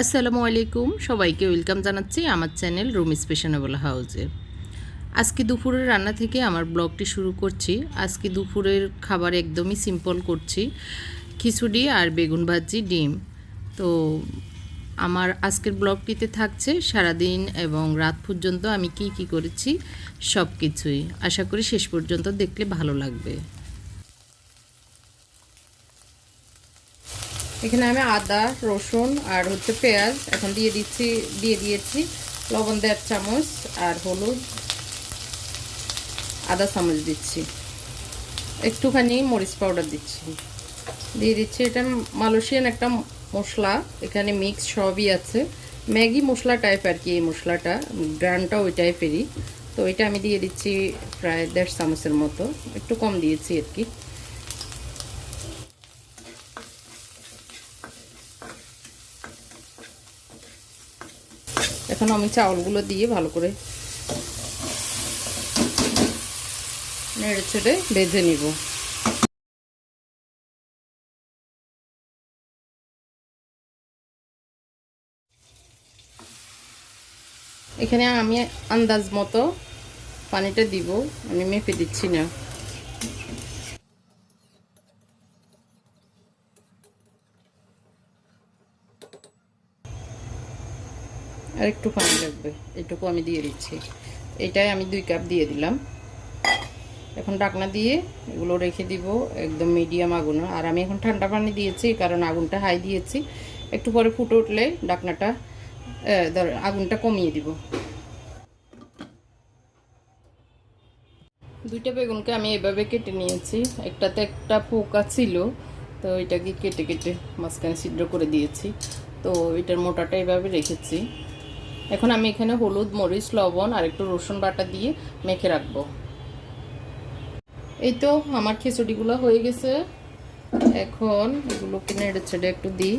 আসসালামু আলাইকুম। সবাইকে ওয়েলকাম জানাচ্ছি আমার চ্যানেল রুম স্পেশনেবল হাউসে আজকে দুপুরের রান্না থেকে আমার ব্লগটি শুরু করছি। আজকে দুপুরের খাবার একদমই সিম্পল করছি। খিচুড়ি আর বেগুন ভাজি, ডিম। তো আমার আজকের ব্লগটিতে থাকছে সারাদিন এবং রাত পর্যন্ত আমি কি কি করেছি সব কিছুই আশা করি শেষ পর্যন্ত দেখলে ভালো লাগবে। এখানে আমি আদা, রসুন আর হচ্ছে পেঁয়াজ এখন দিয়ে দিচ্ছি, দিয়ে দিয়েছি। লবণ দেড় চামচ আর হলুদ, আদা চামচ দিচ্ছি। একটুখানি মরিচ পাউডার দিচ্ছি। দিয়ে দিচ্ছি এটা মালয়েশিয়ান একটা মশলা, এখানে মিক্স সবই আছে। ম্যাগি মশলা টাইপ আর কি এই মশলাটা, গ্রানটা ওই টাইপেরই তো এটা আমি দিয়ে দিচ্ছি প্রায় দেড় চামচের মতো, একটু কম দিয়েছি আর কি। এখন আমি চাউলগুলো দিয়ে ভালো করে নেড়ে ছেড়ে বেজে নিব। এখানে আমি আন্দাজ মতো পানিটা দিব, আমি মেপে দিচ্ছি না। আর একটু পানি লাগবে, এটুকু আমি দিয়ে দিচ্ছি। এটাই আমি দুই কাপ দিয়ে দিলাম। এখন ডাকনা দিয়ে এগুলো রেখে দিব একদম মিডিয়াম আগুন। আর আমি এখন ঠান্ডা পানি দিয়েছি কারণ আগুনটা হাই দিয়েছি। একটু পরে ফুটে উঠলে ডাকনাটা ধর, আগুনটা কমিয়ে দিব। দুইটা বেগুনকে আমি এভাবে কেটে নিয়েছি। একটাতে একটা পোকা ছিল, তো এটাকে কেটে কেটে মাঝখানে ছিদ্র করে দিয়েছি। তো এটার মোটাটা এভাবে রেখেছি। এখন আমি এখানে হলুদ, মরিচ, লবণ আর একটু রসুন বাটা দিয়ে মেখে রাখব। এই তো আমার খিচুড়িগুলো হয়ে গেছে। এখন এগুলোকে নেড়ে ছেড়ে একটু দিই।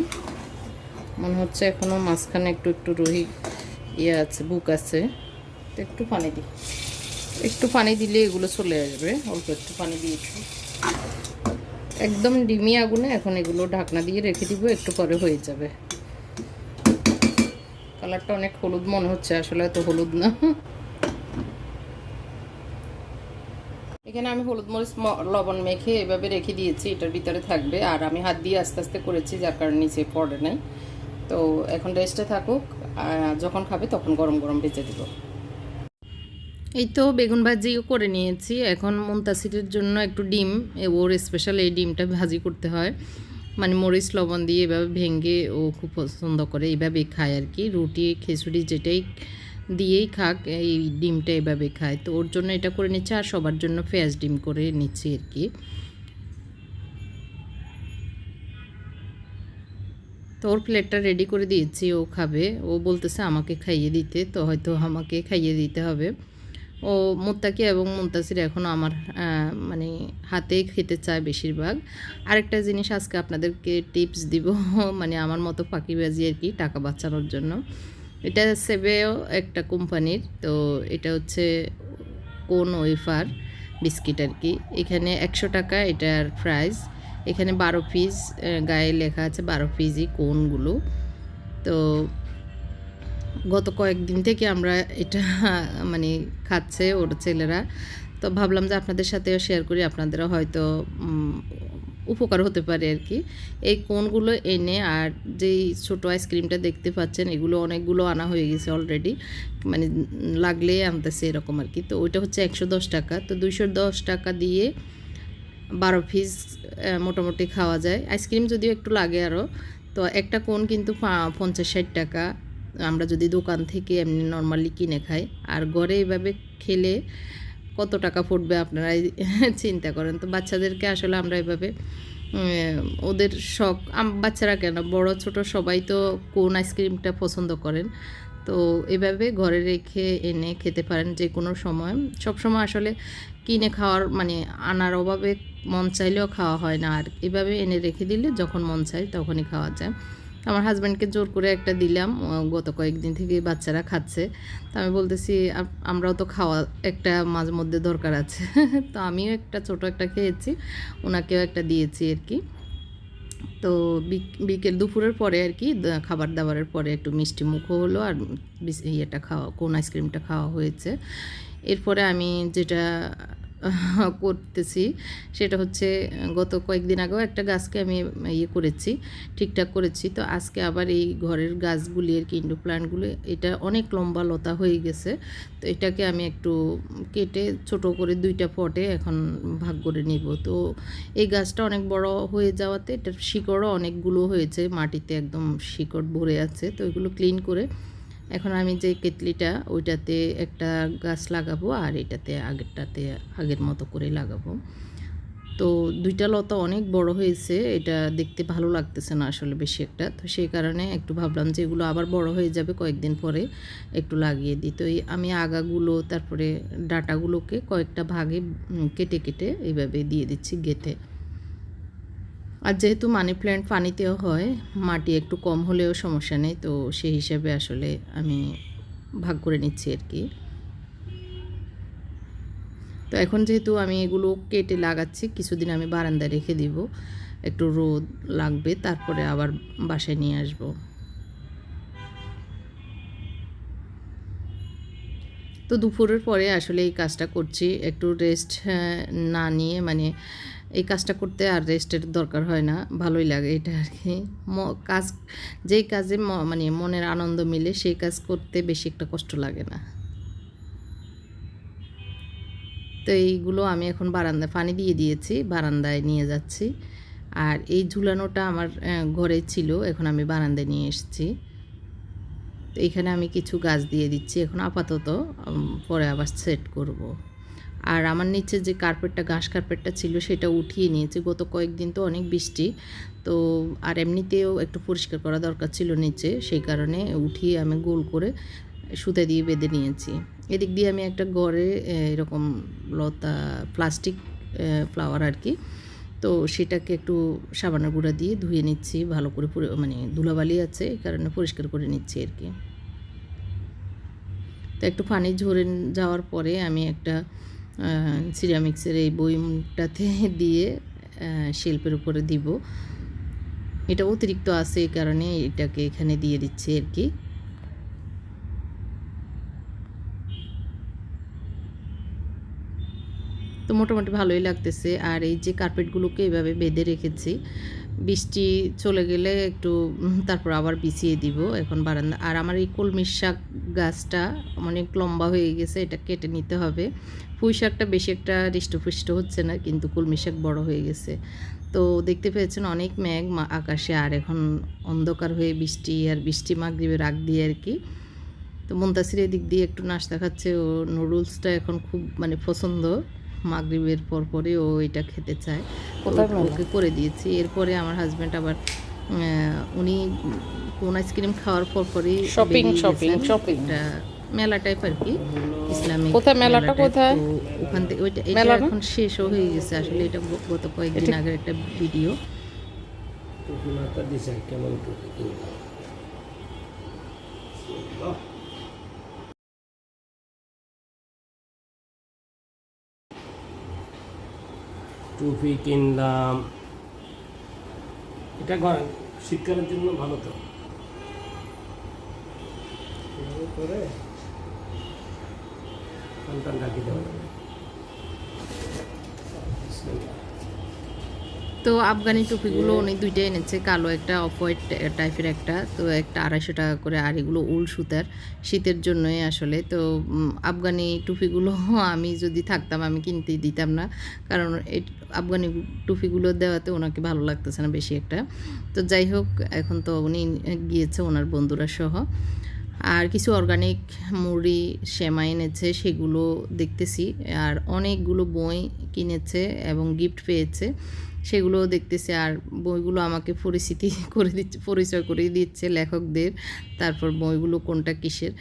মনে হচ্ছে এখনও মাঝখানে একটু একটু রহি ইয়ে আছে, বুক আছে। তো একটু পানি দিই। একটু পানি দিলে এগুলো চলে আসবে। অল্প একটু পানি দিয়েছি একদম ডিমি আগুনে এখন এগুলো ঢাকনা দিয়ে রেখে দিব, একটু পরে হয়ে যাবে। কালারটা অনেক হলুদ মনে হচ্ছে, আসলে এত হলুদ না। এখানে আমি হলুদ মরিচ লবণ মেখে এভাবে রেখে দিয়েছি, এটার ভিতরে থাকবে। আর আমি হাত দিয়ে আস্তে আস্তে করেছি, যার কারণে নিচে পড়ে নাই। তো এখন রেস্টে থাকুক যখন খাবে তখন গরম গরম বেঁচে দেবো। এই তো বেগুন ভাজিও করে নিয়েছি। এখন মুন্তাসিরের জন্য একটু ডিম ওর স্পেশাল এই ডিমটা ভাজি করতে হয়। মানে মরিচ লবণ দিয়ে এভাবে ভেঙে ও খুব পছন্দ করে এইভাবেই খায় আর কি। রুটি, খিচুড়ি যেটাই দিয়েই খাক, এই ডিমটা এভাবে খায়। তো ওর জন্য এটা করে নিচ্ছে আর সবার জন্য পেঁয়াজ ডিম করে নিচ্ছি আর কি। তো ওর প্লেটটা রেডি করে দিয়েছি, ও খাবে। ও বলতেছে আমাকে খাইয়ে দিতে, তো হয়তো আমাকে খাইয়ে দিতে হবে। ও মোত্তাকি এবং মুন্তাসির এখনও আমার মানে হাতেই খেতে চায় বেশিরভাগ। আরেকটা জিনিস আজকে আপনাদেরকে টিপস দিব মানে আমার মতো ফাঁকিবাজি আর কি টাকা বাঁচানোর জন্য। এটা সেবেও একটা কোম্পানির, তো এটা হচ্ছে কোন ওয়েফার বিস্কিট আর কি। এখানে একশো টাকা এটার প্রাইস এখানে বারো পিস গায়ে লেখা আছে বারো পিসই কোনগুলো। তো গত কয়েকদিন থেকে আমরা এটা মানে খাচ্ছে ওর ছেলেরা। তো ভাবলাম যে আপনাদের সাথেও শেয়ার করি, আপনাদেরও হয়তো উপকার হতে পারে আর কি। এই কোনগুলো এনে আর যেই ছোটো আইসক্রিমটা দেখতে পাচ্ছেন, এগুলো অনেকগুলো আনা হয়ে গেছে অলরেডি মানে লাগলে আনতেছে এরকম আর কি। তো ওইটা হচ্ছে একশো দশ টাকা। তো দুইশো দশ টাকা দিয়ে বারো পিস মোটামুটি খাওয়া যায়। আইসক্রিম যদিও একটু লাগে আরও তো একটা কোন কিন্তু পঞ্চাশ ষাট টাকা। আমরা যদি দোকান থেকে এমনি নর্মালি কিনে খাই। আর ঘরে এভাবে খেলে কত টাকা ফুটবে আপনারা চিন্তা করেন। তো বাচ্চাদেরকে আসলে আমরা এভাবে ওদের শখ বাচ্চারা কেন? বড়, ছোট সবাই তো কোন আইসক্রিমটা পছন্দ করেন। তো এভাবে ঘরে রেখে এনে খেতে পারেন যে কোনো সময়। সব সময় আসলে কিনে খাওয়ার মানে আনার অভাবে মন চাইলেও খাওয়া হয় না আর। এভাবে এনে রেখে দিলে যখন মন চায় তখনই খাওয়া যায়। আমার হাজব্যান্ডকে জোর করে একটা দিলাম। গত কয়েকদিন থেকে বাচ্চারা খাচ্ছে। তো আমি বলতেছি আমরাও তো খাওয়া একটা মাঝে মধ্যে দরকার আছে। তো আমিও একটা ছোট একটা খেয়েছি, ওনাকেও একটা দিয়েছি আর কি। তো বিক- বিকেল দুপুরের পরে আর কি খাবার দাবারের পরে একটু মিষ্টি মুখও হলো আর ইয়েটা খাওয়া, কোন আইসক্রিমটা খাওয়া হয়েছে। এরপরে আমি যেটা করতেছি। সেটা হচ্ছে, গত কয়েকদিন আগেও একটা গাছকে আমি ইয়ে করেছি, ঠিকঠাক করেছি। তো আজকে আবার এই ঘরের গাছগুলি আর কি, ইন্ডো প্ল্যান্টগুলো এটা অনেক লম্বা লতা হয়ে গেছে। তো এটাকে আমি একটু কেটে ছোট করে দুইটা পটে এখন ভাগ করে নিব। তো এই গাছটা অনেক বড় হয়ে যাওয়াতে, এটার শিকড়ও অনেকগুলো হয়েছে, মাটিতে একদম শিকড় ভরে আছে। তো এগুলো ক্লিন করে এখন আমি যে কেতলিটা ওইটাতে একটা গাছ লাগাবো আর এটাতে আগেরটাতে আগের মতো করে লাগাবো। তো দুইটা লতা অনেক বড় হয়েছে, এটা দেখতে ভালো লাগতেছে না আসলে বেশি একটা। তো সেই কারণে একটু ভাবলাম যে এগুলো আবার বড় হয়ে যাবে কয়েকদিন পরে একটু লাগিয়ে দিই। তো আমি আগাগুলো, তারপরে ডাটাগুলোকে কয়েকটা ভাগে কেটে কেটে এইভাবে দিয়ে দিচ্ছি গেঁথে। আর যেহেতু মানি প্ল্যান্ট পানিতেও হয়, মাটি একটু কম হলেও সমস্যা নেই, তো সেই হিসাবে আসলে আমি ভাগ করে নিচ্ছি আর কি। তো এখন যেহেতু আমি এগুলো কেটে লাগাচ্ছি, কিছুদিন আমি বারান্দায় রেখে দিব, একটু রোদ লাগবে, তারপরে আবার বাসায় নিয়ে আসব। তো দুপুরের পরে আসলে এই কাজটা করছি, একটু রেস্ট না নিয়ে মানে এই কাজটা করতে আর রেস্টের দরকার হয় না, ভালোই লাগে এটা আর কি। কাজ, যেই কাজে মানে মনের আনন্দ মিলে সেই কাজ করতে বেশি একটা কষ্ট লাগে না। তো এইগুলো আমি এখন বারান্দায়, পানি দিয়ে দিয়েছি, বারান্দায় নিয়ে যাচ্ছি। আর এই ঝুলানোটা আমার ঘরে ছিল, এখন আমি বারান্দায় নিয়ে এসেছি। তো এখানে আমি কিছু গাছ দিয়ে দিচ্ছি, এখন আপাতত পরে আবার সেট করব। আর আমার নিচে যে কার্পেটটা ঘাস কার্পেটটা ছিল সেটা উঠিয়ে নিয়েছি। গত কয়েকদিন তো অনেক বৃষ্টি। তো আর এমনিতেও একটু পরিষ্কার করা দরকার ছিল নিচে, সেই কারণে উঠিয়ে আমি গোল করে সুতা দিয়ে বেঁধে নিয়েছি। এদিক দিয়ে আমি একটা গড়ে এরকম লতা প্লাস্টিক ফ্লাওয়ার আর কি, তো সেটাকে একটু সাবানের গুঁড়া দিয়ে ধুয়ে নিচ্ছি। ভালো করে মানে ধুলাবালি আছে, এই কারণে পরিষ্কার করে নিচ্ছি আর কি। তো একটু পানি ঝরে যাওয়ার পরে আমি একটা সিরামিক্সের এই বইমটাতে দিয়ে শিল্পের উপরে দিব। এটা অতিরিক্ত আছে এই কারণে এটাকে এখানে দিয়ে দিচ্ছি আর কি। তো মোটামুটি ভালোই লাগতেছে। আর এই যে কার্পেটগুলোকে এভাবে বেঁধে রেখেছি, বৃষ্টি চলে গেলে একটু তারপর আবার বিছিয়ে দিব এখন বারান্দা। আর আমার এই কলমির শাক গাছটা অনেক লম্বা হয়ে গেছে, এটা কেটে নিতে হবে। পুঁই শাকটা বেশি একটা হৃষ্টপুষ্ট হচ্ছে না কিন্তু কলমি শাক বড় হয়ে গেছে। তো দেখতে পেয়েছেন অনেক মেঘ মা- আকাশে আর এখন অন্ধকার হয়ে বৃষ্টি আর বৃষ্টি মাগরিবের রাগ দিয়ে আর কি। তো মন্তাসির এদিক দিয়ে একটু নাস্তা খাচ্ছে ও নুডলসটা এখন খুব মানে পছন্দ। মাগরিবের পর পরে ও এটা খেতে চায়। ওকে করে দিয়েছি। এরপরে আমার হাজব্যান্ড আবার উনি কোন আইসক্রিম খাওয়ার পর shopping, গেছেন। shopping. একটা মেলা টাইপ আর কি ইসলামিক কোথায়? মেলাটা কোথায়? ওখান থেকে ওইটা এটা এখন শেষও হয়ে গেছে। আসলে এটা গত কয়েকদিন আগের একটা ভিডিও কেমন টুপি কিনলাম। এটা শীতকালের জন্য ভালো তো। করে সন্তান রাখি দেওয়া যাবে তো আফগানি টুপিগুলো উনি দুইটা এনেছে, কালো একটা, অফ হোয়াইট টাইপের একটা, তো একটা আড়াইশো টাকা করে, আর এগুলো উল সুতার, শীতের জন্যই আসলে। তো আফগানি টুপিগুলো আমি যদি থাকতাম, আমি কিনতেই দিতাম না, কারণ এই আফগানি টুপিগুলো দেওয়াতে ওনাকে ভালো লাগতেছে না বেশি একটা। তো যাই হোক, এখন তো উনি গিয়েছে, ওনার বন্ধুরা সহ। আর কিছু অর্গানিক মুড়ি, সেমাই এনেছে, সেগুলো দেখতেছি। আর অনেকগুলো বই কিনেছে এবং গিফট পেয়েছে। সেগুলো দেখতেছি আর বইগুলো আমাকে পরিচিতি করে দিচ্ছে, পরিচয় করে দিচ্ছে লেখকদের, তারপর বইগুলো কোনটা কিসের।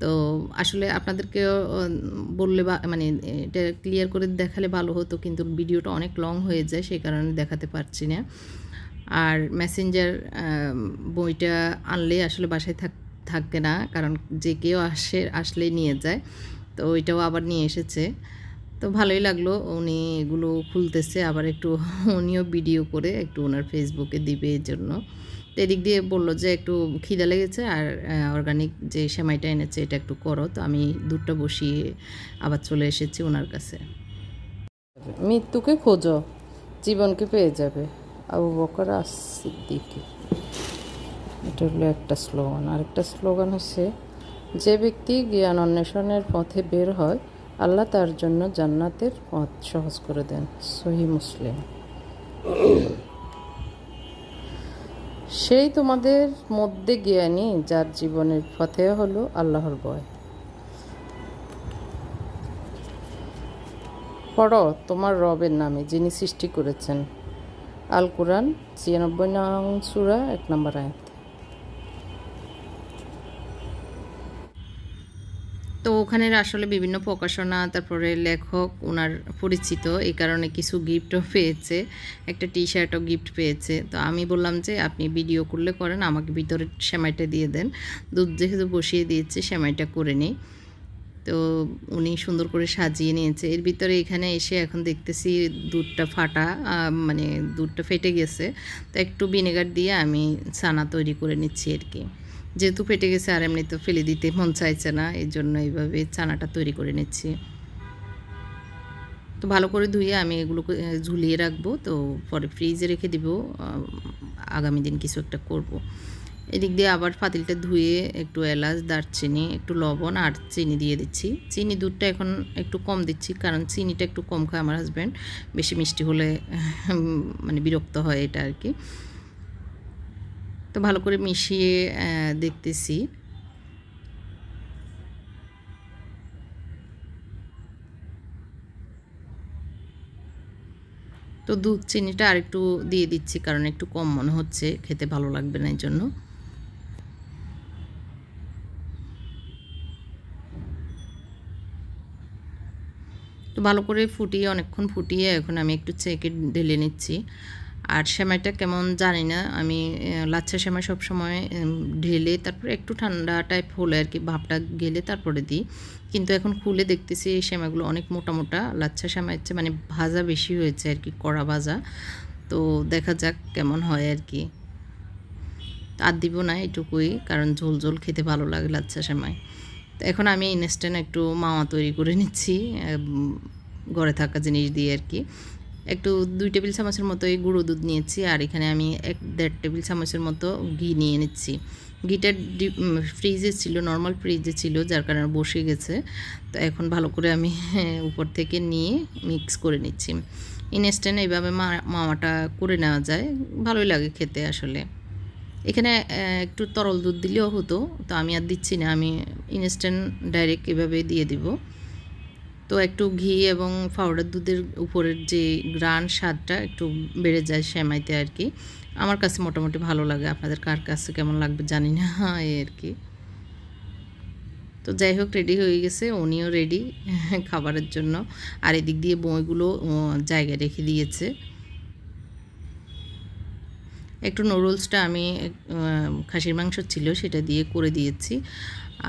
তো আসলে আপনাদেরকে বললে বা মানে এটা ক্লিয়ার করে দেখালে ভালো হতো, কিন্তু ভিডিওটা অনেক লং হয়ে যায় সেই কারণে দেখাতে পারছি না। আর মেসেঞ্জার বইটা আনলে আসলে বাসায় থাক থাকবে না, কারণ যে কেউ আসে, আসলেই নিয়ে যায়। তো ওইটাও আবার নিয়ে এসেছে। তো ভালোই লাগল উনি এগুলো খুলতেছে, আবার একটু উনিও ভিডিও করে একটু ওনার ফেসবুকে দিবে এর জন্য তো এদিক দিয়ে বলল যে একটু খিদা লেগেছে আর অর্গানিক যে সেমাইটা এনেছে এটা একটু করো। তো আমি দুধটা বসিয়ে আবার চলে এসেছি ওনার কাছে। মৃত্যুকে খোঁজো, জীবনকে পেয়ে যাবে। আবু বকর সিদ্দিকি এটা হলো একটা স্লোগান। আরেকটা স্লোগান হচ্ছে, যে ব্যক্তি জ্ঞান অন্বেষণের পথে বের হয়, আল্লাহ তার জন্য জান্নাতের পথ সহজ করে দেন। সহি মুসলিম। সেই তোমাদের মধ্যে জ্ঞানী যার জীবনের পথে হলো আল্লাহর বয় পড়ো, তোমার রবের নামে যিনি সৃষ্টি করেছেন। আল কোরআন ছিয়ানব্বই নং সুরা এক নম্বর আয়াত। তো ওখানের আসলে বিভিন্ন প্রকাশনা, তারপরে লেখক ওনার পরিচিত, এই কারণে কিছু গিফটও পেয়েছে। একটা টি শার্টও গিফট পেয়েছে। তো আমি বললাম যে, আপনি ভিডিও করলে করেন, আমাকে ভিতরে সেমাইটা দিয়ে দেন। দুধ যেহেতু বসিয়ে দিয়েছে, সেমাইটা করে নিই। তো উনি সুন্দর করে সাজিয়ে নিয়েছে। এর ভিতরে এখানে এসে এখন দেখতেছি দুধটা ফাটা মানে দুধটা ফেটে গেছে। তো একটু ভিনেগার দিয়ে আমি ছানা তৈরি করে নিচ্ছি আর কি। যেহেতু ফেটে গেছে আর এমনি তো ফেলে দিতে মন চাইছে না, এই জন্য এইভাবে চানাটা তৈরি করে নিচ্ছি। তো ভালো করে ধুয়ে আমি এগুলোকে ঝুলিয়ে রাখব, তো পরে ফ্রিজে রেখে দিব আগামী দিন কিছু একটা করব। এদিক দিয়ে আবার পাতিলটা ধুয়ে একটু এলাচ, দারচিনি, একটু লবণ আর চিনি দিয়ে দিচ্ছি। চিনি দুধটা এখন একটু কম দিচ্ছি, কারণ চিনিটা একটু কম খায় আমার হাজব্যান্ড বেশি মিষ্টি হলে মানে বিরক্ত হয় এটা আর কি। তো ভালো করে মিশিয়ে দেখতেছি। তো দুধ চিনিটা আর একটু দিয়ে দিচ্ছি, কারণ একটু কম মনে হচ্ছে, খেতে ভালো লাগবে না এই জন্য তো ভালো করে ফুটিয়ে, অনেকক্ষণ ফুটিয়ে এখন আমি একটু চেকে ঢেলে নিচ্ছি। আর সেমাইটা কেমন জানি না। আমি লাচ্ছা সেমাই সবসময় ঢেলে তারপরে একটু ঠান্ডা টাইপ হলে আর কি ভাপটা গেলে তারপরে দিই। কিন্তু এখন খুলে দেখতেছি এই সেমাইগুলো অনেক মোটা মোটা। লাচ্ছা সেমাই হচ্ছে মানে ভাজা বেশি হয়েছে আর কি, কড়া ভাজা। তো দেখা যাক কেমন হয় আর কি। আর দিব না এটুকুই, কারণ ঝোল ঝোল খেতে ভালো লাগে লাচ্ছা সেমাই। তো এখন আমি ইনস্ট্যান্ট একটু মাওয়া তৈরি করে নিচ্ছি ঘরে থাকা জিনিস দিয়ে আর কি। একটু দুই টেবিল চামচের মতো এই গুঁড়ো দুধ নিয়েছি, আর এখানে আমি এক দেড় টেবিল চামচের মতো ঘি নিয়ে নিচ্ছি। ঘিটা ফ্রিজে ছিল, নর্মাল ফ্রিজে ছিল, যার কারণে বসে গেছে। তো এখন ভালো করে আমি উপর থেকে নিয়ে মিক্স করে নিচ্ছি। ইনস্ট্যান্ট এইভাবে মা- মাওয়াটা করে নেওয়া যায়, ভালোই লাগে খেতে আসলে। এখানে একটু তরল দুধ দিলেও হতো, তো আমি আর দিচ্ছি না, আমি ইনস্ট্যান্ট ডাইরেক্ট এভাবে দিয়ে দিব। তো একটু ঘি এবং পাউডার দুধের উপরের যে গ্রান স্বাদটা একটু বেড়ে যায় সেমাইতে আর কি। আমার কাছে মোটামুটি ভালো লাগে। আপনাদের কার কাছে কেমন লাগবে জানি না, এই আর কি। তো যাই হোক রেডি হয়ে গেছে। উনিও রেডি খাবারের জন্য। আর এদিক দিয়ে বইগুলো জায়গায় রেখে দিয়েছে। একটু নুডলসটা আমি খাসির মাংস ছিল, সেটা দিয়ে করে দিয়েছি।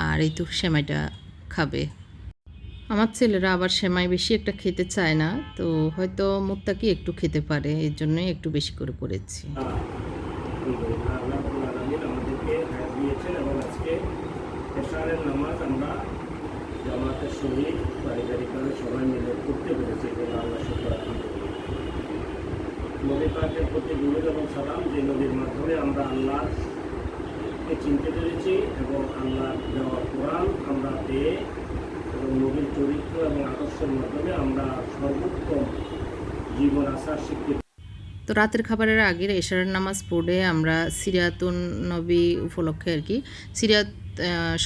আর এই তো সেমাইটা খাবে। আমার ছেলেরা আবার সেমাই বেশি একটা খেতে চায় না, তো হয়তো মুক্তাকি একটু খেতে পারে, এর জন্যই একটু বেশি করে করেছি। আল্লাহ আল্লাহ নবী পাকের প্রতি গুরুদ এবং নদীর মাধ্যমে আমরা আল্লাহকে চিনতে পেরেছি এবং আল্লাহ দেওয়া কোরআন আমরা পেয়ে এবং চরিত্র এবং আদর্শের মাধ্যমে আমরা সর্বোত্তম জীবন শিখতে তো রাতের খাবারের আগের এশারের নামাজ পড়ে আমরা সিরাতুন নবী উপলক্ষে আর কি, সিরিয়াত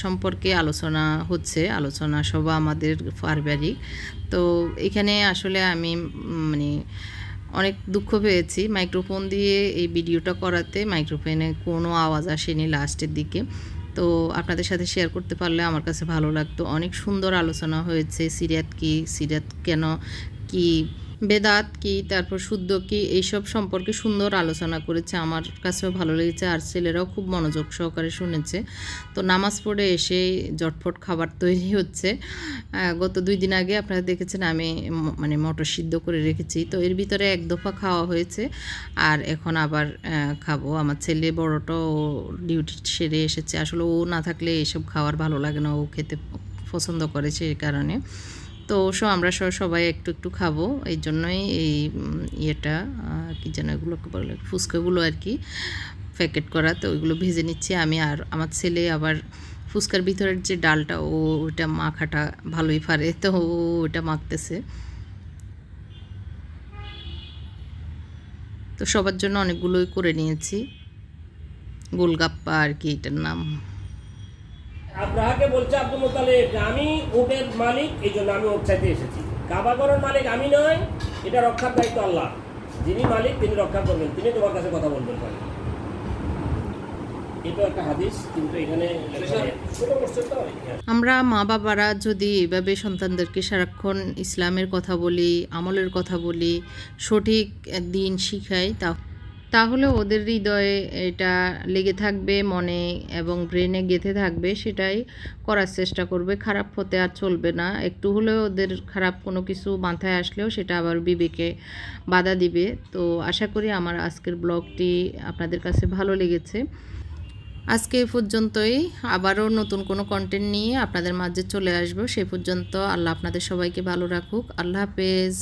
সম্পর্কে আলোচনা হচ্ছে, আলোচনা সভা আমাদের পারিবারিক। তো এখানে আসলে আমি মানে অনেক দুঃখ পেয়েছি। মাইক্রোফোন দিয়ে এই ভিডিওটা করাতে মাইক্রোফোনে কোনো আওয়াজ আসেনি লাস্টের দিকে। তো আপনাদের সাথে শেয়ার করতে পারলে আমার কাছে ভালো লাগতো। অনেক সুন্দর আলোচনা হয়েছে সিরিয়াত কি, সিরিয়াত কেন, কি বেদাত কি, তারপর শুদ্ধ কি, এইসব সম্পর্কে সুন্দর আলোচনা করেছে। আমার কাছেও ভালো লেগেছে, আর ছেলেরাও খুব মনোযোগ সহকারে শুনেছে। তো নামাজ পড়ে এসে জটফট খাবার তৈরি হচ্ছে। গত দুই দিন আগে আপনারা দেখেছেন আমি মানে মটর সিদ্ধ করে রেখেছি। তো এর ভিতরে এক দফা খাওয়া হয়েছে, আর এখন আবার খাব। আমার ছেলে বড়টাও ডিউটি সেরে এসেছে। আসলে ও না থাকলে এসব খাওয়ার ভালো লাগে না, ও খেতে পছন্দ করে সেই কারণে। তো সো আমরা সব সবাই একটু একটু খাব। এই জন্যই এই ইয়েটা কি যেন এগুলোকে বলে, ফুচকাগুলো আর কি প্যাকেট করা। তো ওইগুলো ভেজে নিচ্ছি আমি আর আমার ছেলে আবার ফুচকার ভিতরের যে ডালটা, ও, ওইটা মাখাটা ভালোই পারে। তো ও, ওইটা মাখতেছে। তো সবার জন্য অনেকগুলোই করে নিয়েছি। গোলগাপ্পা আর কি, এটার নাম। আব্রাহাকে বলছে আব্দুল মোতালেব যে আমি উটের মালিক এই জন্য আমি ওট চাইতে এসেছি। কাবাগরের মালিক আমি নয় এটা রক্ষার দায়িত্ব আল্লাহ। যিনি মালিক তিনি রক্ষা করবেন। তিনি তোমার কাছে কথা বলবেন পারেন এটা একটা হাদিস কিন্তু এখানে ছোট করছে তো হ্যাঁ। আমরা মা বাবারা যদি এভাবে সন্তানদেরকে সারাক্ষণ ইসলামের কথা বলি আমলের কথা বলি সঠিক দিন শিখাই তা তাহলে ওদের হৃদয়ে এটা লেগে থাকবে, মনে এবং ব্রেনে গেঁথে থাকবে, সেটাই করার চেষ্টা করবে। খারাপ হতে আর চলবে না। একটু হলেও ওদের খারাপ কোনো কিছু মাথায় আসলেও সেটা আবার বিবেকে বাধা দিবে। তো আশা করি আমার আজকের ব্লগটি আপনাদের কাছে ভালো লেগেছে। আজকে এ পর্যন্তই। আবারও নতুন কোনো কন্টেন্ট নিয়ে আপনাদের মাঝে চলে আসব। সে পর্যন্ত আল্লাহ আপনাদের সবাইকে ভালো রাখুক। আল্লাহ হাফেজ।